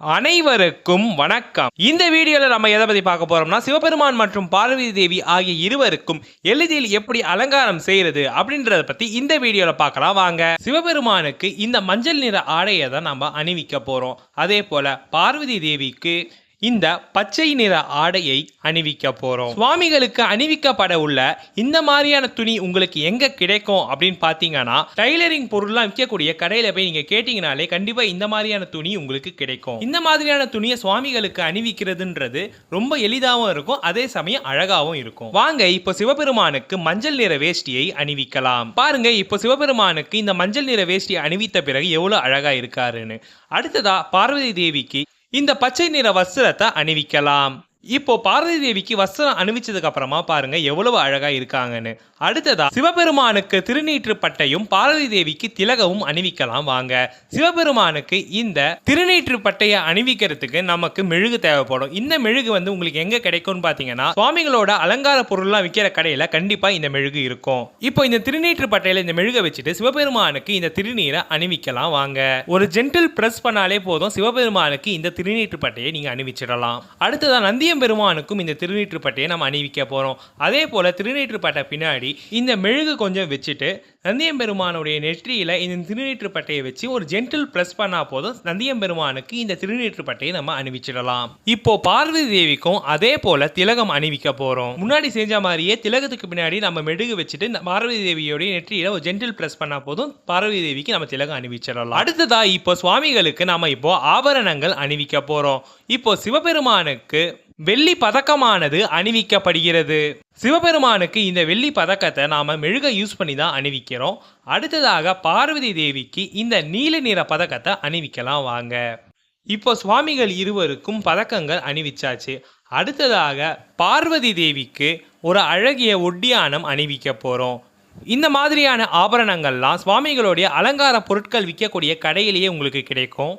அனைவருக்கும் வணக்கம். இந்த வீடியோவில் நம்ம எதை பற்றி பார்க்க போகிறோம்னா சிவபெருமான் மற்றும் பார்வதி தேவி ஆகிய இருவருக்கும் எளிதில் எப்படி அலங்காரம் செய்கிறது அப்படின்றத பற்றி இந்த வீடியோவில் பார்க்கலாம். வாங்க. சிவபெருமானுக்கு இந்த மஞ்சள் நிற ஆடையை தான் நம்ம அணிவிக்க போகிறோம் அதே போல் பார்வதி தேவிக்கு இந்த பச்சை நிற ஆடையை அணிவிக்க போறோம். சுவாமிகளுக்கு அணிவிக்கப்பட உள்ள இந்த மாதிரியான துணி உங்களுக்கு எங்க கிடைக்கும் அப்படின்னு பாத்தீங்கன்னா டைலரிங் பொருள்லாம் விற்கக்கூடிய கடையில போய் நீங்க கேட்டீங்கனாலே கண்டிப்பா இந்த மாதிரியான துணி உங்களுக்கு கிடைக்கும். இந்த மாதிரியான துணியை சுவாமிகளுக்கு அணிவிக்கிறதுன்றது ரொம்ப எளிதாகவும் இருக்கும் அதே சமயம் அழகாகவும் இருக்கும். வாங்க இப்போ சிவபெருமானுக்கு மஞ்சள் நிற வேஷ்டியை அணிவிக்கலாம். பாருங்க இப்போ சிவபெருமானுக்கு இந்த மஞ்சள் நிற வேஷ்டியை அணிவித்த பிறகு எவ்வளவு அழகா இருக்காருன்னு. அடுத்ததா பார்வதி தேவிக்கு இந்த பச்சை நிற வஸ்திரத்தை அணிவிக்கலாம். இப்போ பார்வதி தேவிக்கு வஸ்திரம் அணிவிச்சதுக்கு அப்புறமா பாருங்க எவ்வளவு அழகா இருக்காங்கன்னு. அடுத்ததா சிவபெருமானுக்கு திருநீற்று பட்டையும் பார்வதி தேவிக்கு திலகமும் அணிவிக்கலாம் வாங்க. சிவபெருமானுக்கு இந்த திருநீற்று பட்டையை அணிவிக்கிறதுக்கு நமக்கு மெழுகு தேவைப்படும். இந்த மெழுகு வந்து உங்களுக்கு எங்க கிடைக்கும்னு பாத்தீங்கன்னா சுவாமிகளோட அலங்கார பொருள்லாம் விற்கிற கடையில கண்டிப்பா இந்த மெழுகு இருக்கும். இப்போ இந்த திருநீற்று பட்டையில இந்த மெழுகை வச்சுட்டு சிவபெருமானுக்கு இந்த திருநீரை அணிவிக்கலாம் வாங்க. ஒரு ஜென்டில் பிரஸ் பண்ணாலே போதும் சிவபெருமானுக்கு இந்த திருநீற்று பட்டையை நீங்க அணிவிச்சிடலாம். அடுத்ததா நந்திய பெருமானுக்கும் இந்த திருநீற்றுப்பட்டையை நம்ம அணிவிக்க போகிறோம் அதே போல் திருநீற்றுப்பட்டை பின்னாடி இந்த மெழுகு கொஞ்சம் வச்சுட்டு நந்தியம்பெருமானுடைய நெற்றியில் இந்த திருநீற்றுப்பட்டையை வச்சு ஒரு ஜென்டில் ப்ரெஸ் பண்ணா போதும். நந்தியம்பெருமானுக்கு இந்த திருநீற்றுப்பட்டையை நம்ம அணிவிச்சிடலாம். இப்போ பார்வதி தேவிக்கும் அதே போல திலகம் அணிவிக்க போகிறோம் முன்னாடி செஞ்ச மாதிரியே திலகத்துக்கு பின்னாடி நம்ம மெழுகு வச்சுட்டு இந்த பார்வதி தேவியோடைய நெற்றியில் ஒரு ஜென்டில் பிரஸ் பண்ணா போதும். பார்வதி தேவிக்கு நம்ம திலகம் அணிவிச்சிடலாம். அடுத்ததா இப்போ சுவாமிகளுக்கு நம்ம இப்போ ஆபரணங்கள் அணிவிக்க போகிறோம் இப்போ சிவபெருமானுக்கு வெள்ளி பதக்கமானது அணிவிக்கப்படுகிறது. சிவபெருமானுக்கு இந்த வெள்ளி பதக்கத்தை நாம மெழுக யூஸ் பண்ணி தான் அணிவிக்கிறோம். அடுத்ததாக பார்வதி தேவிக்கு இந்த நீல நிற பதக்கத்தை அணிவிக்கலாம் வாங்க. இப்போ சுவாமிகள் இருவருக்கும் பதக்கங்கள் அணிவிச்சாச்சு. அடுத்ததாக பார்வதி தேவிக்கு ஒரு அழகிய ஒட்டியானம் அணிவிக்க போறோம். இந்த மாதிரியான ஆபரணங்கள்லாம் சுவாமிகளுடைய அலங்கார பொருட்கள் விற்கக்கூடிய கடையிலேயே உங்களுக்கு கிடைக்கும்.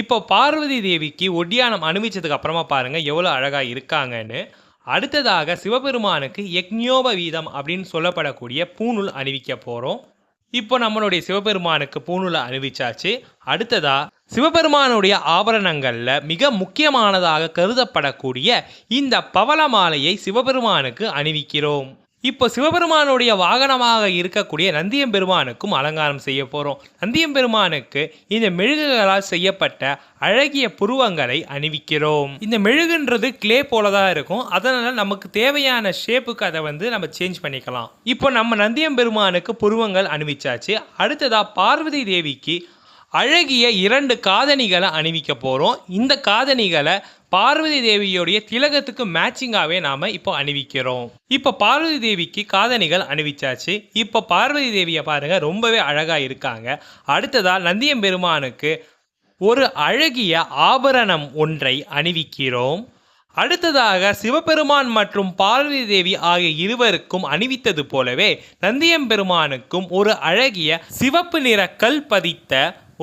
இப்போ பார்வதி தேவிக்கு ஒட்டியானம் அனுபவிச்சதுக்கு அப்புறமா பாருங்க எவ்வளோ அழகாக இருக்காங்கன்னு. அடுத்ததாக சிவபெருமானுக்கு யக்ஞோப வீதம் அப்படின்னு சொல்லப்படக்கூடிய பூநூல் அணிவிக்க போகிறோம் இப்போ நம்மளுடைய சிவபெருமானுக்கு பூநூலை அணிவிச்சாச்சு. அடுத்ததா சிவபெருமானுடைய ஆபரணங்களில் மிக முக்கியமானதாக கருதப்படக்கூடிய இந்த பவள மாலையை சிவபெருமானுக்கு அணிவிக்கிறோம். இப்போ சிவபெருமானுடைய வாகனமாக இருக்கக்கூடிய நந்தியம் பெருமானுக்கும் அலங்காரம் செய்ய போகிறோம் நந்தியம் பெருமானுக்கு இந்த மெழுகுகளால் செய்யப்பட்ட அழகிய புருவங்களை அணிவிக்கிறோம். இந்த மெழுகுன்றது கிளே போல தான் இருக்கும். அதனால் நமக்கு தேவையான ஷேப்புக்கு அதை வந்து நம்ம சேஞ்ச் பண்ணிக்கலாம். இப்போ நம்ம நந்தியம் பெருமானுக்கு புருவங்கள் அணிவிச்சாச்சு. அடுத்ததாக பார்வதி தேவிக்கு அழகிய இரண்டு காதணிகளை அணிவிக்க போகிறோம் இந்த காதணிகளை பார்வதி தேவியோடைய திலகத்துக்கு மேட்சிங்காகவே நாம் இப்போ அணிவிக்கிறோம். இப்போ பார்வதி தேவிக்கு காதணிகள் அணிவிச்சாச்சு. இப்போ பார்வதி தேவியை பாருங்கள் ரொம்பவே அழகாக இருக்காங்க. அடுத்ததாக நந்தியம் பெருமானுக்கு ஒரு அழகிய ஆபரணம் ஒன்றை அணிவிக்கிறோம். அடுத்ததாக சிவபெருமான் மற்றும் பார்வதி தேவி ஆகிய இருவருக்கும் அணிவித்தது போலவே நந்தியம் பெருமானுக்கும் ஒரு அழகிய சிவப்பு நிற கல் பதித்த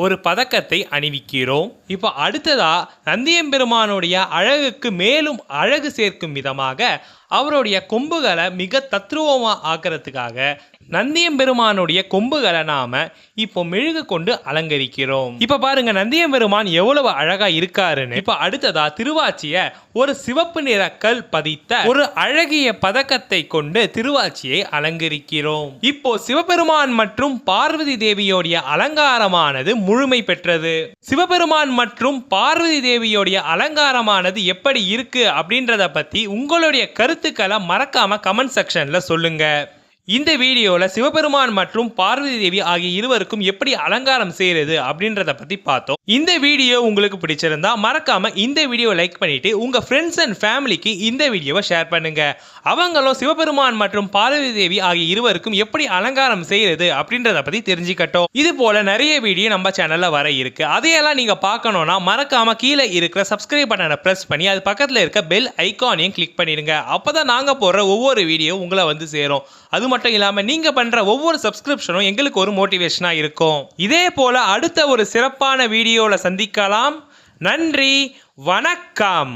ஒரு பதக்கத்தை அணிவிக்கிறோம். இப்போ அடுத்ததா நந்தியம்பெருமானுடைய அழகுக்கு மேலும் அழகு சேர்க்கும் விதமாக அவருடைய கொம்புகளை மிக தத்ரூபமாக ஆக்கிறதுக்காக நந்தியம்பெருமானுடைய கொம்புகளை நாம இப்போ மெழுகு கொண்டு அலங்கரிக்கிறோம். இப்போ பாருங்க நந்தியம்பெருமான் எவ்வளவு அழகா இருக்காருன்னு. இப்போ அடுத்ததா திருவாச்சிய ஒரு சிவப்பு நிற கல் பதித்த ஒரு அழகிய பதக்கத்தை கொண்டு திருவாச்சியை அலங்கரிக்கிறோம். இப்போ சிவபெருமான் மற்றும் பார்வதி தேவியோடைய அலங்காரமானது முழுமை பெற்றது. சிவபெருமான் மற்றும் பார்வதி தேவியோடைய அலங்காரமானது எப்படி இருக்கு அப்படின்றத பத்தி உங்களுடைய கருத்துக்களை மறக்காம கமெண்ட் செக்ஷன்ல சொல்லுங்க. இந்த வீடியோவில் சிவபெருமான் மற்றும் பார்வதி தேவி ஆகிய இருவருக்கும் எப்படி அலங்காரம் செய்யறது அப்படின்றத பற்றி பார்த்தோம். இந்த வீடியோ உங்களுக்கு பிடிச்சிருந்தா மறக்காம இந்த வீடியோ லைக் பண்ணிட்டு உங்க ஃப்ரெண்ட்ஸ் அண்ட் ஃபேமிலிக்கு இந்த வீடியோவை ஷேர் பண்ணுங்க. அவங்களும் சிவபெருமான் மற்றும் பார்வதி தேவி ஆகிய இருவருக்கும் எப்படி அலங்காரம் செய்யறது அப்படின்றத பற்றி தெரிஞ்சுக்கட்டும். இது போல நிறைய வீடியோ நம்ம சேனல்ல வர இருக்கு. அதையெல்லாம் நீங்க பார்க்கணும்னா மறக்காம கீழே இருக்கிற சப்ஸ்கிரைப் பட்டனை பிரஸ் பண்ணி அது பக்கத்தில் இருக்க பெல் ஐக்கானையும் கிளிக் பண்ணிடுங்க. அப்பதான் நாங்க போடுற ஒவ்வொரு வீடியோ உங்களை வந்து சேரும். அது மட்டும் இல்லாம நீங்க பண்ற ஒவ்வொரு சப்ஸ்கிரிப்ஷனும் எங்களுக்கு ஒரு மோட்டிவேஷனா இருக்கும். இதே போல அடுத்த ஒரு சிறப்பான வீடியோல சந்திக்கலாம். நன்றி. வணக்கம்.